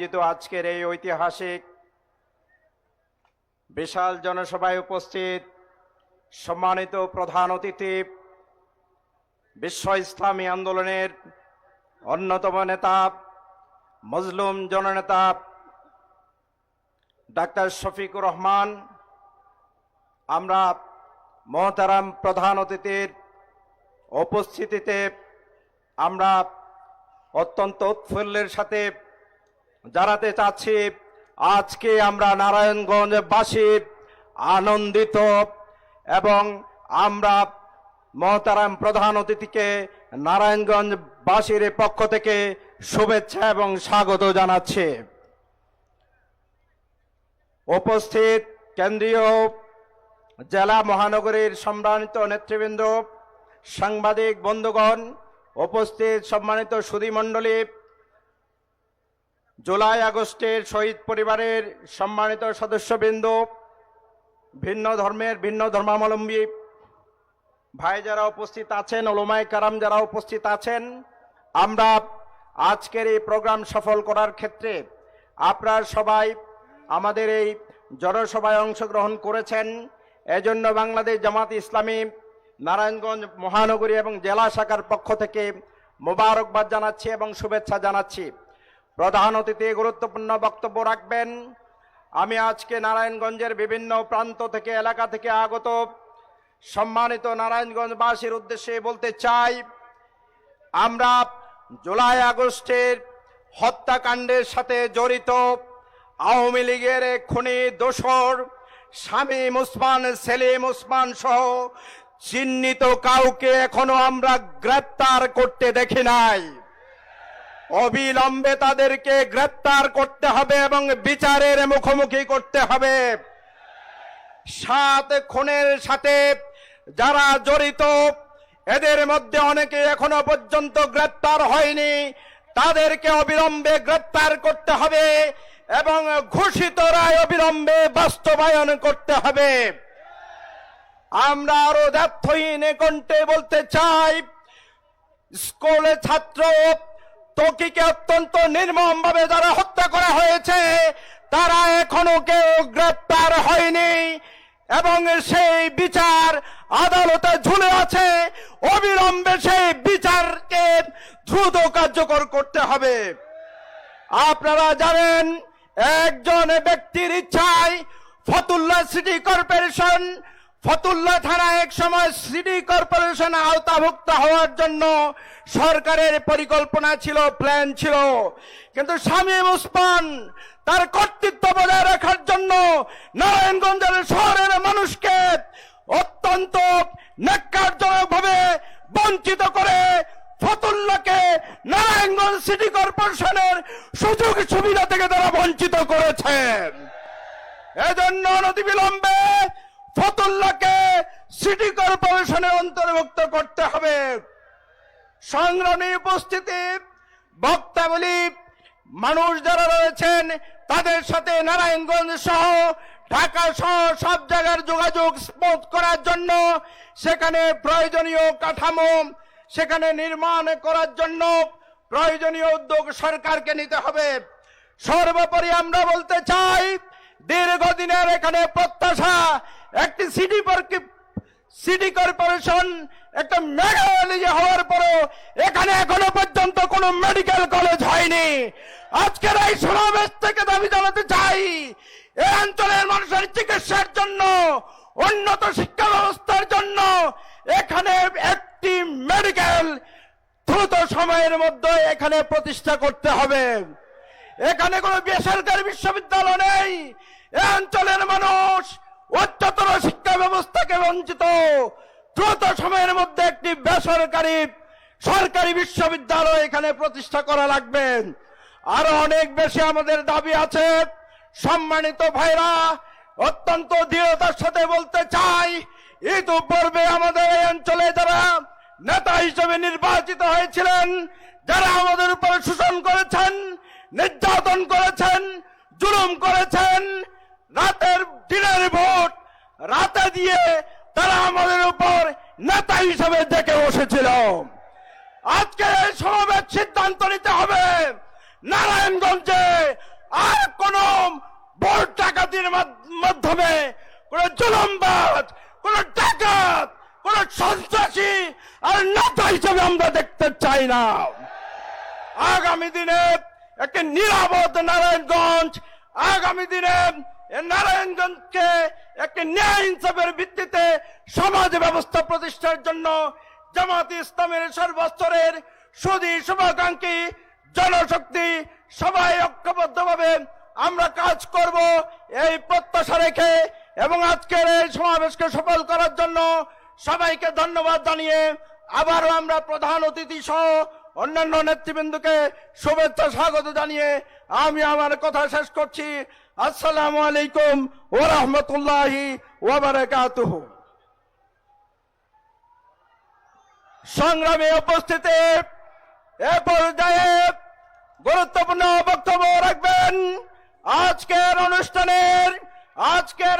যেহেতু আজকের এই ঐতিহাসিক বিশাল জনসভায় উপস্থিত সম্মানিত প্রধান অতিথি, বিশ্ব ইসলামী আন্দোলনের অন্যতম নেতা, মজলুম জননেতা ডাক্তার শফিকুর রহমান, আমরা মহতারাম প্রধান অতিথির উপস্থিতিতে আমরা অত্যন্ত উৎফুল্লের সাথে জানাতে চাচ্ছি, আজকে আমরা নারায়ণগঞ্জবাসী আনন্দিত এবং আমরা মহতারাম প্রধান অতিথিকে নারায়ণগঞ্জবাসীর পক্ষ থেকে শুভেচ্ছা এবং স্বাগত জানাচ্ছি। উপস্থিত কেন্দ্রীয় জেলা মহানগরীর সম্মানিত নেতৃবৃন্দ, সাংবাদিক বন্ধুগণ, উপস্থিত সম্মানিত সুধীমণ্ডলী জুলাই আগস্টের শহীদ পরিবারের সম্মানিত সদস্যবৃন্দ, ভিন্ন ধর্মের ভিন্ন ধর্মাবলম্বী ভাই যারা উপস্থিত আছেন, ওলোমায় কারাম যারা উপস্থিত আছেন, আমরা আজকের এই প্রোগ্রাম সফল করার ক্ষেত্রে আপনার সবাই আমাদের এই জনসভায় অংশগ্রহণ করেছেন। এজন্য বাংলাদেশ জামাত ইসলামী নারায়ণগঞ্জ মহানগরী এবং জেলা শাখার পক্ষ থেকে মোবারকবাদ জানাচ্ছি এবং শুভেচ্ছা জানাচ্ছি। প্রধান অতিথি, গুরুত্বপূর্ণ বক্তব্য রাখবেন। আমি আজকে নারায়ণগঞ্জের বিভিন্ন প্রান্ত থেকে, এলাকা থেকে আগত সম্মানিত নারায়ণগঞ্জবাসীর উদ্দেশ্যে বলতে চাই, আমরা জুলাই আগস্টের হত্যাকাণ্ডের সাথে জড়িত আওয়ামী লীগের খুনি দোসর শামীম উসমান সেলিম উসমান সহ চিহ্নিত কাউকে এখনও আমরা গ্রেপ্তার করতে দেখি নাই। অবিলম্বে তাদেরকে গ্রেপ্তার করতে হবে এবং বিচারের মুখোমুখি করতে হবে। সাত খুনের সাথে যারা জড়িত, এদের মধ্যে অনেকে এখনও পর্যন্ত গ্রেপ্তার হয়নি। তাদেরকে অবিলম্বে গ্রেপ্তার করতে হবে এবং ঘোষিত রায় অবিলম্বে বাস্তবায়ন করতে হবে। আমরা আরও দ্ব্যর্থহীন কণ্ঠে বলতে চাই, স্কুলে ছাত্র তকিকে অত্যন্ত নির্মম ভাবে যারা হত্যা করা হয়েছে, তারা এখনও কেউ গ্রেপ্তার হয়নি এবং সেই বিচার আদালতে ঝুলে আছে। অবিলম্বে সেই বিচারকে দ্রুত কার্যকর করতে হবে। আপনারা জানেন, একজন ব্যক্তির ইচ্ছায় ফতুল্লা সিটি কর্পোরেশন ফতুল্লা থানা এক সময় সিটি কর্পোরেশন আওতাভুক্ত হওয়ার জন্য সরকারের পরিকল্পনা ছিল প্ল্যান ছিল। কিন্তু শামীম উসমান তার কর্তৃত্ব বজায় রাখার জন্য নারায়ণগঞ্জের শহরের মানুষকে অত্যন্ত ন্যাক্কারজনক ভাবে বঞ্চিত করে ফতুল্লাকে নারায়ণগঞ্জ সিটি কর্পোরেশনের সুযোগ সুবিধা থেকে তারা বঞ্চিত করেছেন। এজন্য অনতিবিলম্বে ফতুল্লাকে সিটি কর্পোরেশনে অন্তর্ভুক্ত করতে হবে। সংগ্রামী উপস্থিতি বক্তাবলী মানুষ যারা রয়েছেন, তাদের সাথে নারায়ণগঞ্জ সহ, ঢাকা সহ সব জায়গার যোগাযোগ স্মুথ করার জন্য, সেখানে প্রয়োজনীয় কাঠামো, সেখানে নির্মাণ করার জন্য প্রয়োজনীয় উদ্যোগ সরকারকে নিতে হবে। সর্বোপরি আমরা বলতে চাই, দীর্ঘদিনের এখানে প্রত্যাশা একটি সিটি সিটি কর্পোরেশন, একটা মেগা হওয়ার পরও এখানে এখনও পর্যন্ত কোনো মেডিকেল কলেজ হয়নি। আজকের এই সমাবেশ থেকে দাবি জানাতে চাই এই অঞ্চলের মানুষের চিকিৎসার জন্য, উন্নত শিক্ষা ব্যবস্থার জন্য এখানে একটি মেডিকেল দ্রুত সময়ের মধ্যে এখানে প্রতিষ্ঠা করতে হবে। এখানে কোনো বেসরকারি বিশ্ববিদ্যালয় নেই, এ অঞ্চলের মানুষ উচ্চতর শিক্ষা ব্যবস্থাকে বঞ্চিত। দ্রুত সময়ের মধ্যে একটি বেসরকারি, সরকারি বিশ্ববিদ্যালয় এখানে প্রতিষ্ঠা করা লাগবেন আরও অনেক বেশি আমাদের দাবি আছে। সম্মানিত ভাইরা, অত্যন্ত দৃঢ়তার সাথে বলতে চাই, ইতিপূর্বে আমাদের এই অঞ্চলে যারা নেতা হিসেবে নির্বাচিত হয়েছিলেন, যারা আমাদের উপরে শোষণ করেছেন, নির্যাতন করেছেন, জুলুম করেছেন রাতের দিনের ভোট রাতে দিয়ে তারা আমাদের উপর নেতা হিসেবে দেখে বসেছিল আজকে এই সমাবেশ সিদ্ধান্ত নিতে হবে। নারায়ণগঞ্জে দুর্নীতির মাধ- মাধ্যমে কোন জুলুমবাজ, কোন ডাকাত, কোন সন্ত্রাসী আর নেতা হিসেবে আমরা দেখতে চাই না। আগামী দিনে একটি নিরাপদ নারায়ণগঞ্জ আগামী দিনে নারায়ণগঞ্জকে একটি ন্যায় ইনসাফের ভিত্তিতে সমাজ ব্যবস্থা প্রতিষ্ঠার জন্য জামাত ইসলামের সর্বস্তরের সুদী, শুভাকাঙ্ক্ষী জনশক্তি সবাই ঐক্যবদ্ধভাবে আমরা কাজ করব এই প্রত্যাশা রেখে এবং আজকের এই সমাবেশকে সফল করার জন্য সবাইকে ধন্যবাদ জানিয়ে আবারও আমরা প্রধান অতিথি সহ অন্যান্য নেতৃবৃন্দকে শুভেচ্ছা, স্বাগত জানিয়ে আমি আমার কথা শেষ করছি। আসসালামু আলাইকুম ও রহমতুল্লাহি ওয়াবারাকাতুহু সংগ্রামে উপস্থিতি এ পর্যায়ে গুরুত্বপূর্ণ বক্তব্য রাখবেন। আজকের অনুষ্ঠানের, আজকের